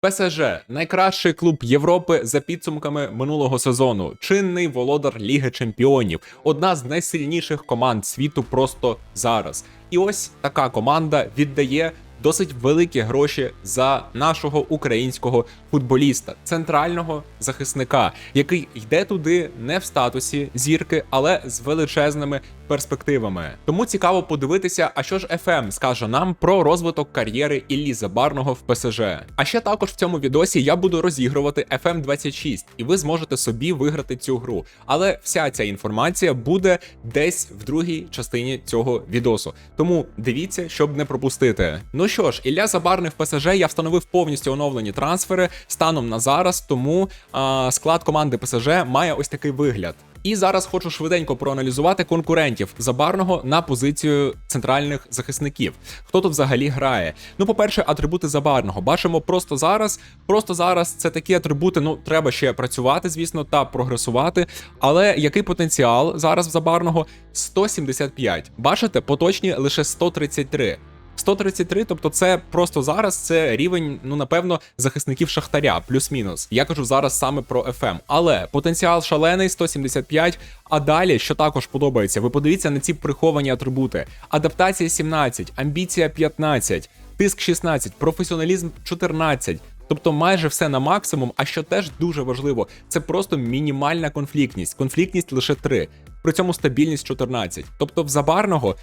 ПСЖ найкращий клуб Європи за підсумками минулого сезону. Чинний володар Ліги Чемпіонів, одна з найсильніших команд світу просто зараз. І ось така команда віддає досить великі гроші за нашого українського футболіста, центрального захисника, який йде туди не в статусі зірки, але з величезними перспективами. Тому цікаво подивитися, а що ж FM скаже нам про розвиток кар'єри Іллі Забарного в ПСЖ. А ще також в цьому відосі я буду розігрувати FM 26, і ви зможете собі виграти цю гру. Але вся ця інформація буде десь в другій частині цього відосу. Тому дивіться, щоб не пропустити. Ну що ж, Ілля Забарний в ПСЖ я встановив повністю оновлені трансфери станом на зараз, тому а, склад команди ПСЖ має ось такий вигляд. І зараз хочу швиденько проаналізувати конкурентів забарного на позицію центральних захисників. Хто тут взагалі грає? Ну, по-перше, атрибути забарного. Бачимо просто зараз. Просто зараз це такі атрибути. Ну, треба ще працювати, звісно, та прогресувати. Але який потенціал зараз в забарного? 175. Бачите, поточні лише 133. 133, тобто це просто зараз це рівень, ну напевно, захисників Шахтаря, плюс-мінус. Я кажу зараз саме про FM. Але потенціал шалений 175. А далі, що також подобається, ви подивіться на ці приховані атрибути: адаптація 17, амбіція 15, тиск 16, професіоналізм 14. Тобто майже все на максимум, а що теж дуже важливо, це просто мінімальна конфліктність. Конфліктність лише 3, при цьому стабільність 14. Тобто в забарного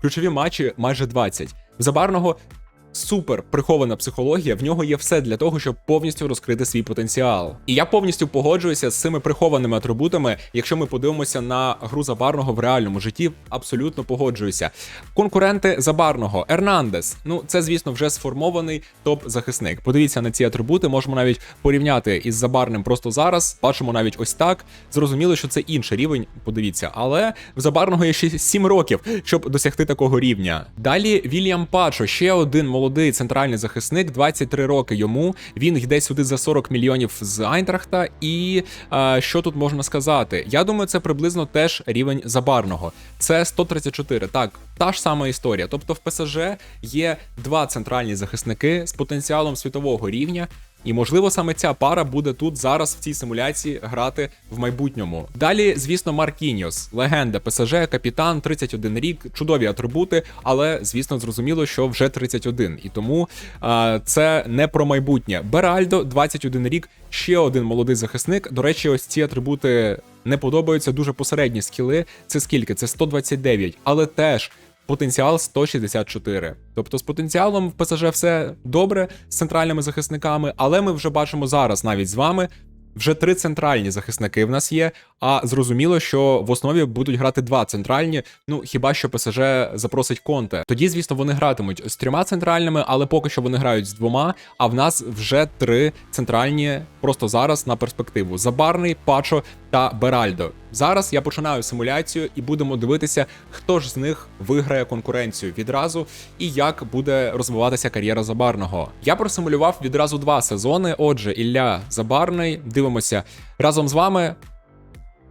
ключові матчі майже 20. Забарного супер прихована психологія, в нього є все для того, щоб повністю розкрити свій потенціал. І я повністю погоджуюся з цими прихованими атрибутами. Якщо ми подивимося на гру Забарного в реальному житті, абсолютно погоджуюся. Конкуренти Забарного Ернандес. Ну це, звісно, вже сформований топ-захисник. Подивіться на ці атрибути, можемо навіть порівняти із Забарним просто зараз. Бачимо навіть ось так. Зрозуміло, що це інший рівень. Подивіться, але в Забарного є ще 7 років, щоб досягти такого рівня. Далі Вільям Пачо, ще один молодий центральний захисник, 23 роки йому. Він йде сюди за 40 мільйонів з Айнтрахта. І е, що тут можна сказати? Я думаю, це приблизно теж рівень забарного. Це 134. Так, та ж сама історія. Тобто в ПСЖ є два центральні захисники з потенціалом світового рівня. І можливо саме ця пара буде тут зараз в цій симуляції грати в майбутньому. Далі, звісно, Маркіньос, легенда ПСЖ, капітан, 31 рік, чудові атрибути, але звісно зрозуміло, що вже 31. І тому а, це не про майбутнє. Беральдо, 21 рік, ще один молодий захисник. До речі, ось ці атрибути не подобаються дуже посередні скіли. Це скільки? Це 129, але теж. Потенціал 164. Тобто з потенціалом в ПСЖ все добре з центральними захисниками, але ми вже бачимо зараз навіть з вами. Вже три центральні захисники в нас є, а зрозуміло, що в основі будуть грати два центральні. Ну хіба що ПСЖ запросить конте. Тоді, звісно, вони гратимуть з трьома центральними, але поки що вони грають з двома. А в нас вже три центральні просто зараз на перспективу: Забарний, Пачо та Беральдо. Зараз я починаю симуляцію і будемо дивитися, хто ж з них виграє конкуренцію відразу і як буде розвиватися кар'єра Забарного. Я просимулював відразу два сезони. Отже, Ілля Забарний. Дивимося разом з вами.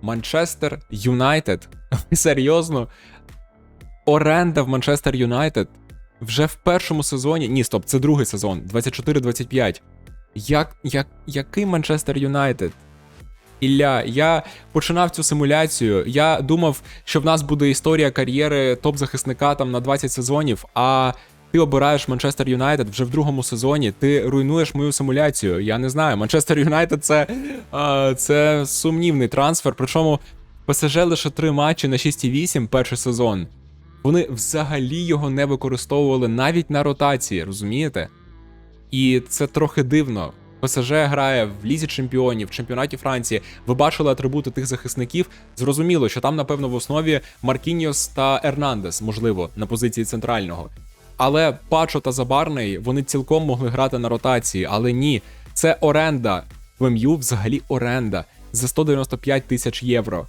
Манчестер Юнайтед. Серйозно. Оренда в Манчестер Юнайтед вже в першому сезоні. Ні, стоп, це другий сезон, 24-25. Як, як, Який Манчестер Юнайтед? Ілля, я починав цю симуляцію. Я думав, що в нас буде історія кар'єри топ-захисника там на 20 сезонів, а ти обираєш Манчестер Юнайтед вже в другому сезоні. Ти руйнуєш мою симуляцію. Я не знаю. Манчестер Юнайтед це, це сумнівний трансфер. Причому ПСЖ лише три матчі на 6,8 перший сезон. Вони взагалі його не використовували навіть на ротації, розумієте? І це трохи дивно. ПСЖ грає в лізі чемпіонів, в чемпіонаті Франції. Ви бачили атрибути тих захисників. Зрозуміло, що там, напевно, в основі Маркіньос та Ернандес, можливо, на позиції центрального. Але Пачо та Забарний вони цілком могли грати на ротації, але ні, це оренда. В МЮ взагалі оренда за 195 тисяч євро.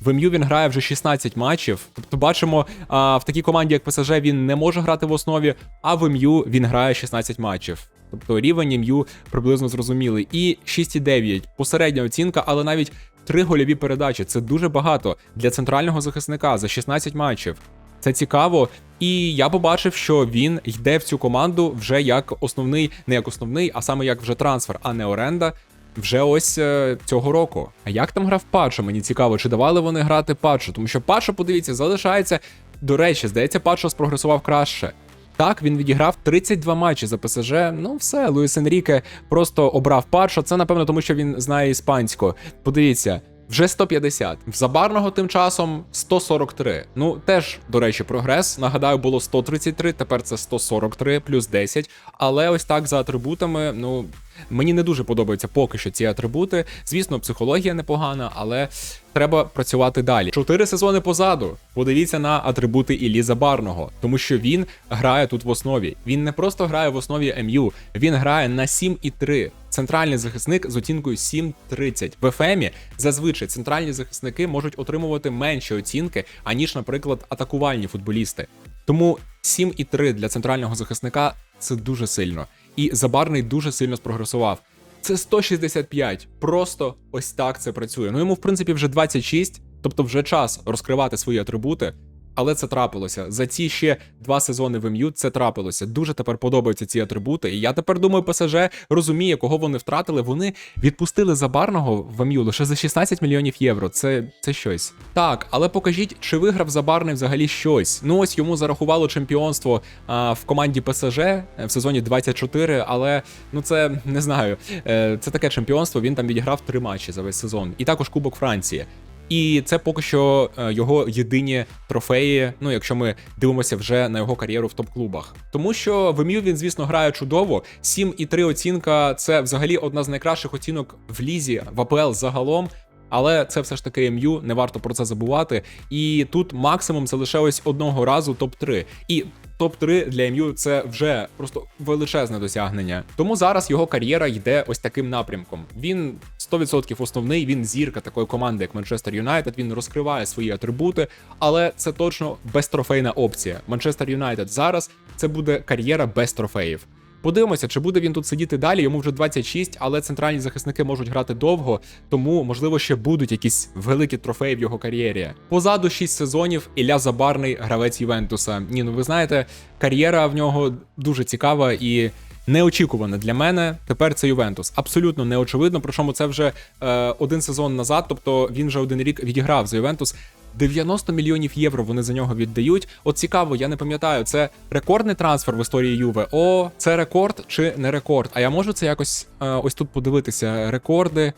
В МЮ він грає вже 16 матчів. Тобто, бачимо, а, в такій команді, як ПСЖ, він не може грати в основі, а в МЮ він грає 16 матчів. Тобто рівень МЮ приблизно зрозумілий. І 6,9 посередня оцінка, але навіть три гольові передачі це дуже багато для центрального захисника за 16 матчів. Це цікаво. І я побачив, що він йде в цю команду вже як основний, не як основний, а саме як вже трансфер, а не оренда. Вже ось е, цього року. А як там грав Пачо? Мені цікаво, чи давали вони грати Пачо? Тому що Пачо, подивіться, залишається. До речі, здається, Пачо спрогресував краще. Так, він відіграв 32 матчі за ПСЖ. Ну, все, Луїс Енріке просто обрав паршу. Це, напевно, тому що він знає іспанську. Подивіться. Вже 150. В Забарного тим часом 143. Ну, теж, до речі, прогрес. Нагадаю, було 133, тепер це 143 плюс 10. Але ось так за атрибутами, ну. Мені не дуже подобаються поки що ці атрибути. Звісно, психологія непогана, але треба працювати далі. Чотири сезони позаду. Подивіться на атрибути Іллі Забарного, тому що він грає тут в основі. Він не просто грає в основі МЮ, він грає на 7,3. Центральний захисник з оцінкою 7,30. В ФМі зазвичай центральні захисники можуть отримувати менші оцінки, аніж, наприклад, атакувальні футболісти. Тому 7,3 для центрального захисника це дуже сильно. І Забарний дуже сильно спрогресував. Це 165. Просто ось так це працює. Ну йому, в принципі, вже 26, тобто вже час розкривати свої атрибути. Але це трапилося. За ці ще два сезони в МЮ це трапилося. Дуже тепер подобаються ці атрибути. І я тепер думаю, ПСЖ розуміє, кого вони втратили. Вони відпустили забарного в МЮ лише за 16 мільйонів євро. Це це щось. Так, але покажіть, чи виграв забарний взагалі щось. Ну ось йому зарахувало чемпіонство а, в команді ПСЖ в сезоні 24, але ну це не знаю. Е, це таке чемпіонство. Він там відіграв три матчі за весь сезон. І також Кубок Франції. І це поки що е, його єдині трофеї. Ну, якщо ми дивимося вже на його кар'єру в топ-клубах. Тому що в МЮ він, звісно, грає чудово. 7,3 оцінка це взагалі одна з найкращих оцінок в лізі в АПЛ загалом. Але це все ж таки МЮ, не варто про це забувати. І тут максимум залишилось одного разу топ-3. І топ-3 для МЮ це вже просто величезне досягнення. Тому зараз його кар'єра йде ось таким напрямком. Він 100% основний, він зірка такої команди, як Манчестер Юнайтед. Він розкриває свої атрибути, але це точно безтрофейна опція. Манчестер Юнайтед зараз це буде кар'єра без трофеїв. Подивимося, чи буде він тут сидіти далі. Йому вже 26, але центральні захисники можуть грати довго, тому можливо ще будуть якісь великі трофеї в його кар'єрі. Позаду 6 сезонів Ілля Забарний, гравець Ювентуса. Ні, ну ви знаєте, кар'єра в нього дуже цікава і. Неочікуване для мене тепер це Ювентус. Абсолютно неочевидно. Причому це вже е, один сезон назад, тобто він вже один рік відіграв за Ювентус. 90 мільйонів євро вони за нього віддають. От цікаво, я не пам'ятаю, це рекордний трансфер в історії Юве. О, це рекорд чи не рекорд? А я можу це якось е, ось тут подивитися. Рекорди.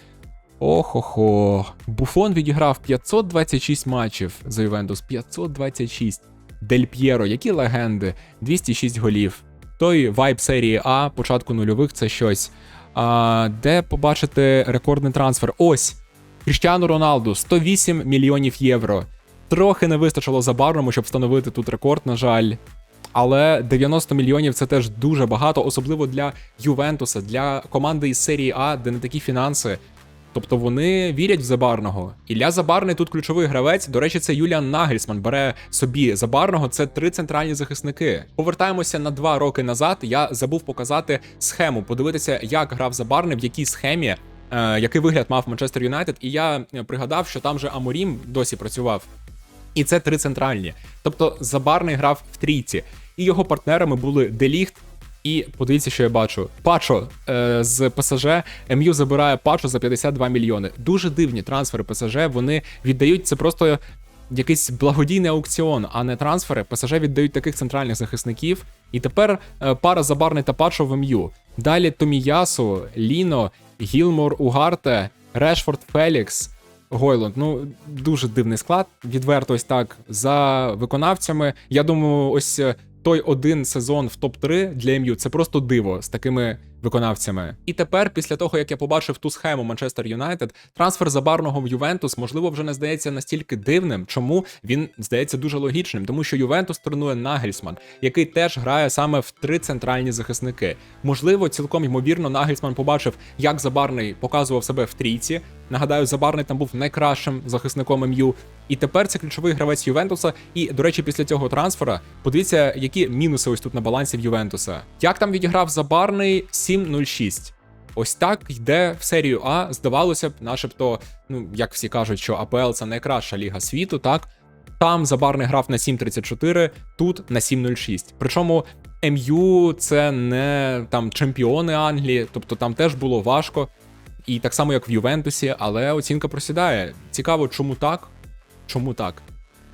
Охо-хо. Буфон відіграв 526 матчів за Ювентус. 526. Дель П'єро, які легенди, 206 голів. Той вайб серії А, початку нульових це щось. А, Де побачити рекордний трансфер? Ось. Кріштіану Роналду 108 мільйонів євро. Трохи не вистачило забарному, щоб встановити тут рекорд, на жаль. Але 90 мільйонів це теж дуже багато, особливо для Ювентуса, для команди із серії А, де не такі фінанси. Тобто вони вірять в Забарного. Ілля Забарний тут ключовий гравець. До речі, це Юліан Нагельсман бере собі Забарного. Це три центральні захисники. Повертаємося на два роки назад. Я забув показати схему, подивитися, як грав Забарний, в якій схемі який вигляд мав Манчестер Юнайтед, і я е, пригадав, що там же Аморім досі працював. І це три центральні. Тобто Забарний грав в трійці, і його партнерами були Деліхт. І подивіться, що я бачу. Пачо е, з ПСЖ МЮ забирає Пачо за 52 мільйони. Дуже дивні трансфери ПСЖ. Вони віддають це просто якийсь благодійний аукціон, а не трансфери. ПСЖ віддають таких центральних захисників. І тепер е, пара Забарний та Пачо в МЮ. Далі Томіясу, Ліно Гілмор Угарте, Решфорд Фелікс, Гойланд. Ну, дуже дивний склад. Відверто ось так за виконавцями. Я думаю, ось е, той один сезон в топ-3 для МЮ це просто диво з такими виконавцями. І тепер, після того як я побачив ту схему Манчестер Юнайтед, трансфер забарного в Ювентус, можливо, вже не здається настільки дивним, чому він здається дуже логічним, тому що Ювентус тренує Нагельсман, який теж грає саме в три центральні захисники. Можливо, цілком ймовірно, Нагельсман побачив, як забарний показував себе в трійці. Нагадаю, Забарний там був найкращим захисником МЮ. І тепер це ключовий гравець Ювентуса. І, до речі, після цього трансфера подивіться, які мінуси ось тут на балансі в Ювентуса. Як там відіграв Забарний 7-0-6. Ось так йде в серію А. Здавалося б, начебто, ну як всі кажуть, що АПЛ це найкраща ліга світу, так. Там Забарний грав на 7.34, тут на 7.06. Причому МЮ це не там чемпіони Англії, тобто там теж було важко. І так само, як в Ювентусі, але оцінка просідає. Цікаво, чому так? Чому так?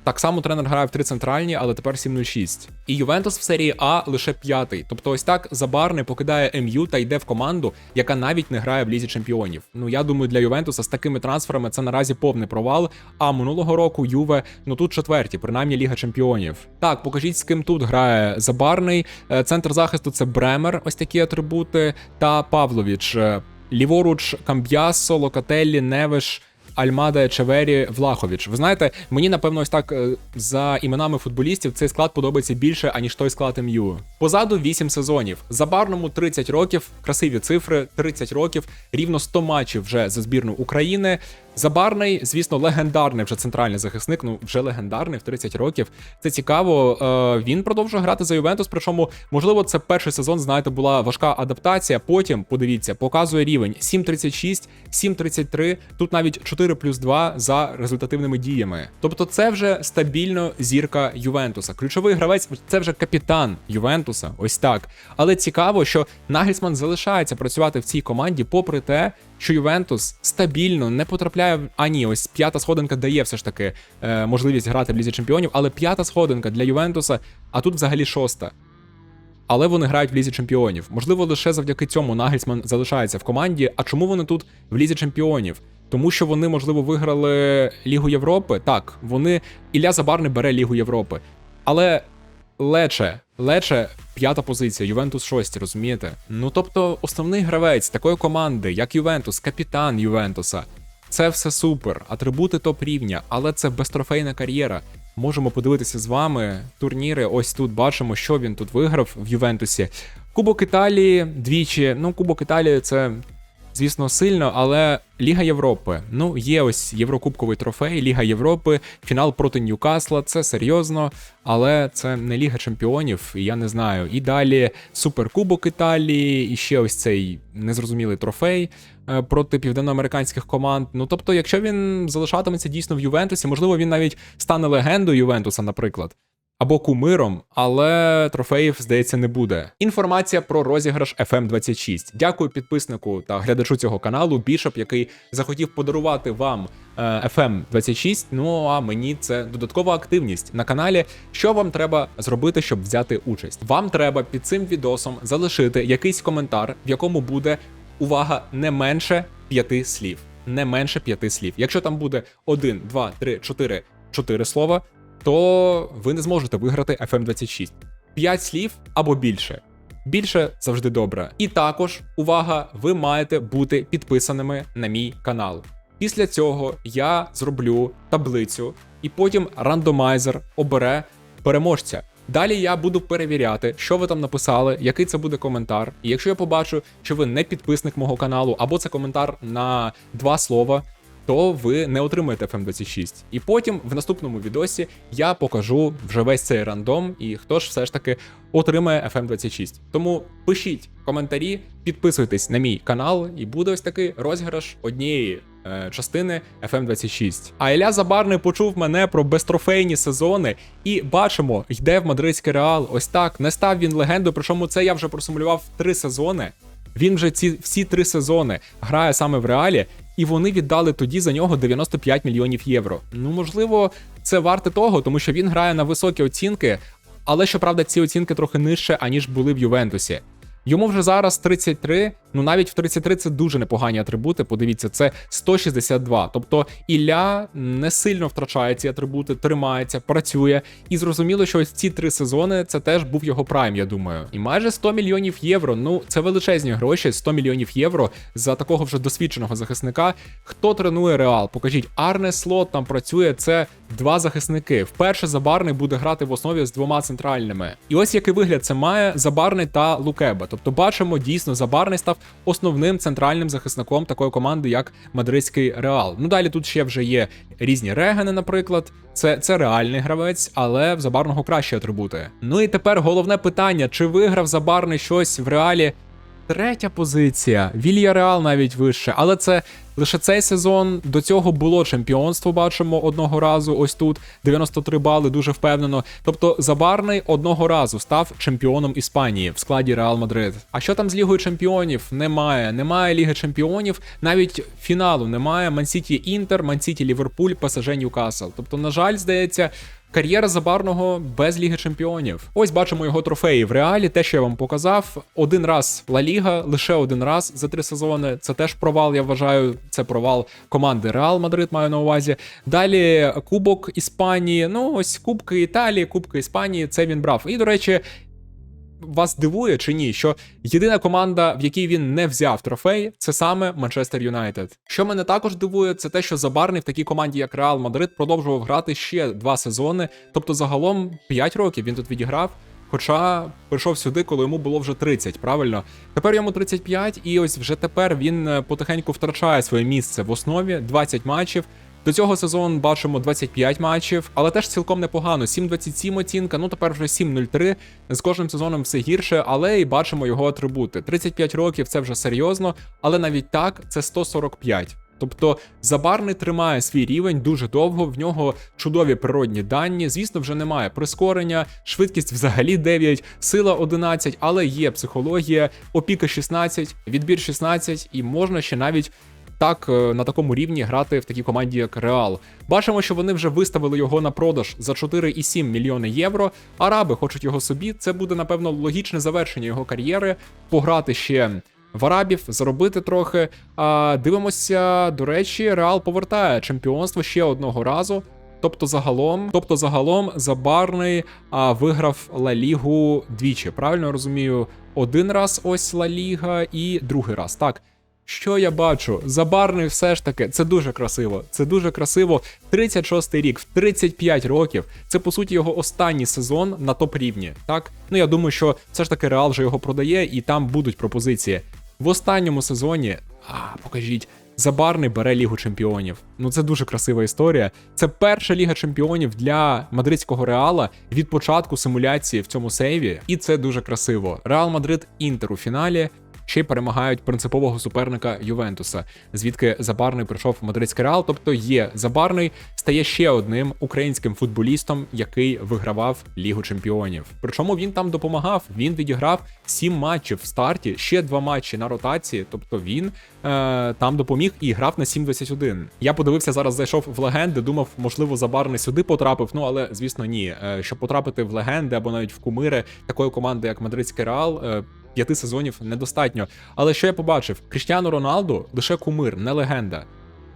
Так само тренер грає в три центральні, але тепер 7-0-6. І Ювентус в серії А лише п'ятий. Тобто, ось так Забарний покидає МЮ та йде в команду, яка навіть не грає в лізі чемпіонів. Ну я думаю, для Ювентуса з такими трансферами це наразі повний провал. А минулого року Юве, ну тут четверті, принаймні Ліга Чемпіонів. Так, покажіть, з ким тут грає Забарний. Е, Центр захисту це Бремер, ось такі атрибути, та Павловіч. Е, Ліворуч Камб'ясо, Локателлі, Невиш. Альмада Ечевері Влахович. Ви знаєте, мені напевно ось так е, за іменами футболістів цей склад подобається більше, аніж той склад МЮ. Позаду 8 сезонів. Забарному 30 років, красиві цифри, 30 років, рівно 100 матчів вже за збірну України. Забарний, звісно, легендарний вже центральний захисник. Ну вже легендарний в 30 років. Це цікаво. Е, Він продовжує грати за Ювентус. Причому, можливо, це перший сезон. Знаєте, була важка адаптація. Потім подивіться, показує рівень 7.36, 7.33, Тут навіть 4 плюс 2 за результативними діями. Тобто, це вже стабільно зірка Ювентуса. Ключовий гравець це вже капітан Ювентуса. Ось так. Але цікаво, що Нагельсман залишається працювати в цій команді, попри те, що Ювентус стабільно не потрапляє. в- А ні, ось п'ята сходинка дає все ж таки е, можливість грати в лізі чемпіонів, але п'ята сходинка для Ювентуса, а тут взагалі шоста. Але вони грають в лізі чемпіонів. Можливо, лише завдяки цьому Нагельсман залишається в команді. А чому вони тут в лізі чемпіонів? Тому що вони, можливо, виграли Лігу Європи. Так, вони Ілля Забарний бере Лігу Європи. Але Лече, Лече п'ята позиція, Ювентус шості, розумієте? Ну тобто, основний гравець такої команди, як Ювентус, капітан Ювентуса. Це все супер, атрибути топ рівня, але це безтрофейна кар'єра. Можемо подивитися з вами турніри. Ось тут бачимо, що він тут виграв в Ювентусі. Кубок Італії двічі. Ну, Кубок Італії це, звісно, сильно, але Ліга Європи. Ну, є ось Єврокубковий трофей, Ліга Європи, фінал проти Ньюкасла. Це серйозно, але це не Ліга Чемпіонів, я не знаю. І далі Суперкубок Італії, і ще ось цей незрозумілий трофей е, проти південноамериканських команд. Ну тобто, якщо він залишатиметься дійсно в Ювентусі, можливо, він навіть стане легендою Ювентуса, наприклад. Або кумиром, але трофеїв, здається, не буде. Інформація про розіграш FM26. Дякую підписнику та глядачу цього каналу Бішоп, який захотів подарувати вам е, FM26. Ну а мені це додаткова активність на каналі. Що вам треба зробити, щоб взяти участь? Вам треба під цим відосом залишити якийсь коментар, в якому буде увага не менше п'яти слів. Не менше п'яти слів. Якщо там буде 1, 2, 3, 4, 4 слова, то ви не зможете виграти FM26. 5 слів або більше. Більше завжди добре. І також, увага, ви маєте бути підписаними на мій канал. Після цього я зроблю таблицю, і потім рандомайзер обере переможця. Далі я буду перевіряти, що ви там написали, який це буде коментар. І якщо я побачу, що ви не підписник мого каналу, або це коментар на два слова, то ви не отримаєте FM26. І потім в наступному відосі я покажу вже весь цей рандом і хто ж все ж таки отримає FM26. Тому пишіть коментарі, підписуйтесь на мій канал, і буде ось такий розіграш однієї. е, Частини FM26. А Ілля Забарний почув мене про безтрофейні сезони, і бачимо, йде в мадридський реал. Ось так не став він легендою. Причому це я вже просимулював три сезони. Він вже ці всі три сезони грає саме в реалі, і вони віддали тоді за нього 95 мільйонів євро. Ну можливо, це варте того, тому що він грає на високі оцінки, але щоправда, ці оцінки трохи нижче, аніж були в Ювентусі. Йому вже зараз 33, ну навіть в 33 це дуже непогані атрибути. Подивіться, це 162. Тобто Ілля не сильно втрачає ці атрибути, тримається, працює. І зрозуміло, що ось ці три сезони це теж був його прайм, я думаю. І майже 100 мільйонів євро. Ну це величезні гроші, 100 мільйонів євро за такого вже досвідченого захисника. Хто тренує реал? Покажіть, Арне Слот там працює. Це два захисники. Вперше Забарний буде грати в основі з двома центральними. І ось який вигляд це має Забарний та Лукеба. Тобто, бачимо, дійсно, Забарний став основним центральним захисником такої команди, як Мадридський Реал. Ну далі тут ще вже є різні регени, наприклад. Це, це реальний гравець, але в Забарного кращі атрибути. Ну і тепер головне питання: чи виграв Забарний щось в реалі? Третя позиція. Вільяреал навіть вище, але це лише цей сезон. До цього було чемпіонство. Бачимо одного разу. Ось тут 93 бали, дуже впевнено. Тобто Забарний одного разу став чемпіоном Іспанії в складі Реал Мадрид. А що там з Лігою Чемпіонів? Немає. Немає Ліги Чемпіонів. Навіть фіналу немає. Мансіті Інтер, Мансіті Ліверпуль, ПСЖ Ньюкасл. Тобто, на жаль, здається. Кар'єра Забарного без Ліги Чемпіонів. Ось бачимо його трофеї в реалі. Те, що я вам показав, один раз Ла Ліга, лише один раз за три сезони. Це теж провал. Я вважаю. Це провал команди Реал Мадрид. Маю на увазі. Далі Кубок Іспанії. Ну ось Кубки Італії, Кубки Іспанії. Це він брав. І до речі. Вас дивує чи ні, що єдина команда, в якій він не взяв трофей, це саме Манчестер Юнайтед. Що мене також дивує, це те, що Забарний в такій команді, як Реал Мадрид, продовжував грати ще два сезони. Тобто, загалом 5 років він тут відіграв. Хоча прийшов сюди, коли йому було вже 30, правильно? Тепер йому 35, і ось вже тепер він е, потихеньку втрачає своє місце в основі 20 матчів. До цього сезону бачимо 25 матчів, але теж цілком непогано. 7-27 оцінка, ну тепер вже 7-0-3. З кожним сезоном все гірше, але і бачимо його атрибути. 35 років це вже серйозно, але навіть так це 145. Тобто Забарний тримає свій рівень дуже довго. В нього чудові природні дані. Звісно, вже немає прискорення, швидкість взагалі 9, сила 11, але є психологія, опіка 16, відбір 16, і можна ще навіть так е, на такому рівні грати в такій команді, як Реал. Бачимо, що вони вже виставили його на продаж за 4,7 мільйони євро. Араби хочуть його собі. Це буде напевно логічне завершення його кар'єри. Пограти ще. В арабів заробити трохи. А дивимося, до речі, Реал повертає чемпіонство ще одного разу. Тобто, загалом, тобто, загалом, Забарний а, виграв Ла Лігу двічі. Правильно розумію, один раз ось Ла Ліга і другий раз. Так. Що я бачу? Забарний все ж таки, це дуже красиво. Це дуже красиво. 36-й рік, в 35 років. Це по суті його останній сезон на топ рівні. Так, ну я думаю, що все ж таки Реал вже його продає, і там будуть пропозиції. В останньому сезоні, а покажіть, Забарний бере Лігу Чемпіонів. Ну це дуже красива історія. Це перша ліга чемпіонів для мадридського реала від початку симуляції в цьому сейві, і це дуже красиво. Реал Мадрид Інтер у фіналі ще й перемагають принципового суперника Ювентуса, звідки Забарний прийшов мадридський реал. Тобто є Забарний, стає ще одним українським футболістом, який вигравав Лігу Чемпіонів. Причому він там допомагав. Він відіграв сім матчів в старті, ще два матчі на ротації. Тобто він е, там допоміг і грав на 7-21. Я подивився зараз, зайшов в легенди. Думав, можливо, Забарний сюди потрапив. Ну але звісно, ні. Е, щоб потрапити в легенди або навіть в кумири такої команди, як Мадридський Реал. П'яти сезонів недостатньо. Але що я побачив? Кріштіану Роналду лише кумир, не легенда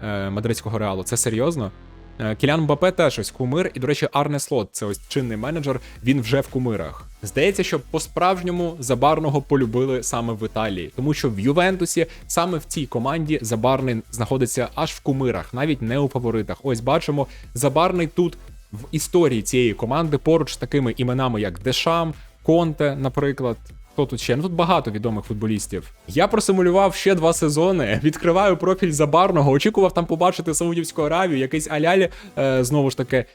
е, мадридського реалу. Це серйозно. Е, Кілян Мбапе теж ось кумир, і, до речі, Арне Слот, це ось чинний менеджер, він вже в кумирах. Здається, що по-справжньому забарного полюбили саме в Італії, тому що в Ювентусі саме в цій команді забарний знаходиться аж в кумирах, навіть не у фаворитах. Ось бачимо, забарний тут в історії цієї команди поруч з такими іменами, як Дешам, Конте, наприклад. Хто тут ще? Ну тут багато відомих футболістів. Я просимулював ще два сезони. Відкриваю профіль забарного, очікував там побачити Саудівську Аравію, якийсь алялі е, знову ж таки.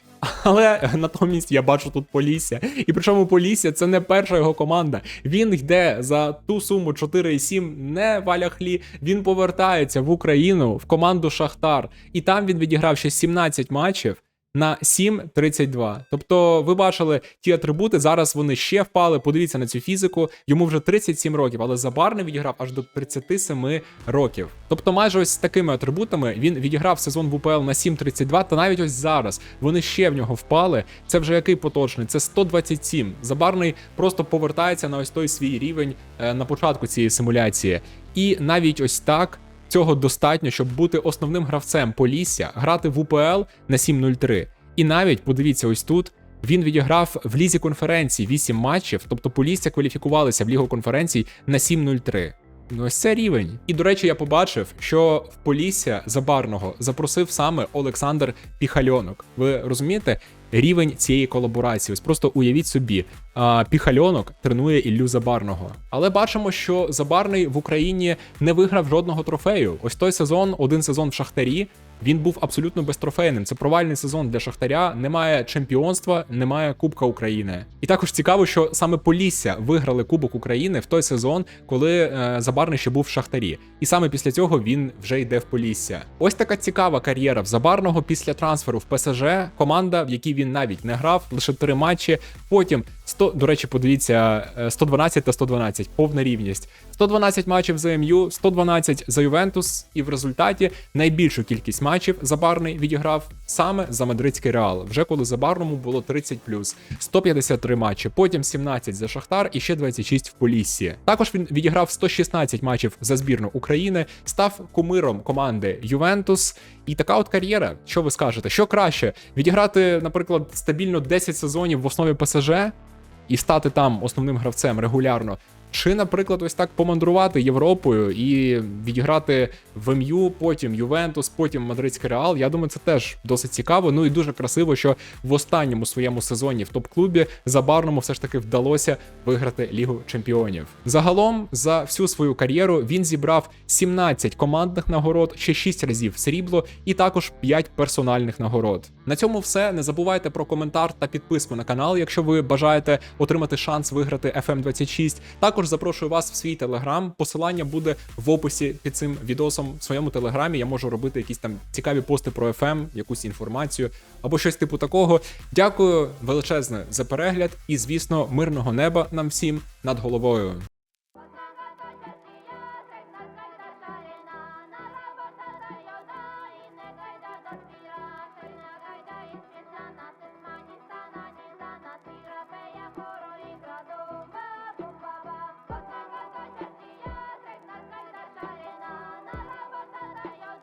Але натомість я бачу тут Полісся. І причому Полісся це не перша його команда. Він йде за ту суму 4,7 не в Аляхлі. Він повертається в Україну в команду Шахтар. І там він відіграв ще 17 матчів на 7,32. Тобто, ви бачили ті атрибути. Зараз вони ще впали. Подивіться на цю фізику. Йому вже 37 років, але Забарний відіграв аж до 37 років. Тобто, майже ось з такими атрибутами він відіграв сезон в УПЛ на 7,32, та навіть ось зараз вони ще в нього впали. Це вже який поточний? Це 127. Забарний просто повертається на ось той свій рівень е, на початку цієї симуляції. І навіть ось так Цього достатньо, щоб бути основним гравцем Полісся, грати в УПЛ на 7-0-3. І навіть подивіться, ось тут він відіграв в лізі конференції 8 матчів, тобто Полісся кваліфікувалися в лігу конференцій на 7-0-3. Ну, ось це рівень. І до речі, я побачив, що в Полісся Забарного запросив саме Олександр Піхальонок. Ви розумієте рівень цієї колаборації? Ось просто уявіть собі, Піхальонок тренує Іллю Забарного. Але бачимо, що Забарний в Україні не виграв жодного трофею. Ось той сезон, один сезон в Шахтарі. Він був абсолютно безтрофейним. Це провальний сезон для Шахтаря. Немає чемпіонства, немає Кубка України. І також цікаво, що саме Полісся виграли Кубок України в той сезон, коли е, Забарний ще був в Шахтарі. І саме після цього він вже йде в Полісся. Ось така цікава кар'єра в Забарного після трансферу в ПСЖ. Команда, в якій він навіть не грав, лише три матчі. Потім 100, до речі, подивіться, е, 112 та 112, повна рівність. 112 матчів за МЮ, 112 за Ювентус, і в результаті найбільшу кількість матчів Забарний відіграв саме за мадридський реал. Вже коли Забарному було 30 153 матчі, потім 17 за Шахтар і ще 26 в Поліссі. Також він відіграв 116 матчів за збірну України, став кумиром команди Ювентус. І така от кар'єра. Що ви скажете? Що краще відіграти, наприклад, стабільно 10 сезонів в основі ПСЖ і стати там основним гравцем регулярно. Чи, наприклад, ось так помандрувати Європою і відіграти в МЮ, потім Ювентус, потім Мадридський Реал. Я думаю, це теж досить цікаво. Ну і дуже красиво, що в останньому своєму сезоні в топ-клубі Забарному все ж таки вдалося виграти Лігу Чемпіонів. Загалом за всю свою кар'єру він зібрав 17 командних нагород, ще 6 разів срібло, і також 5 персональних нагород. На цьому все. Не забувайте про коментар та підписку на канал, якщо ви бажаєте отримати шанс виграти FM26. Також запрошую вас в свій телеграм. Посилання буде в описі під цим відосом. В своєму телеграмі я можу робити якісь там цікаві пости про FM, якусь інформацію або щось типу такого. Дякую величезне за перегляд і, звісно, мирного неба нам всім над головою.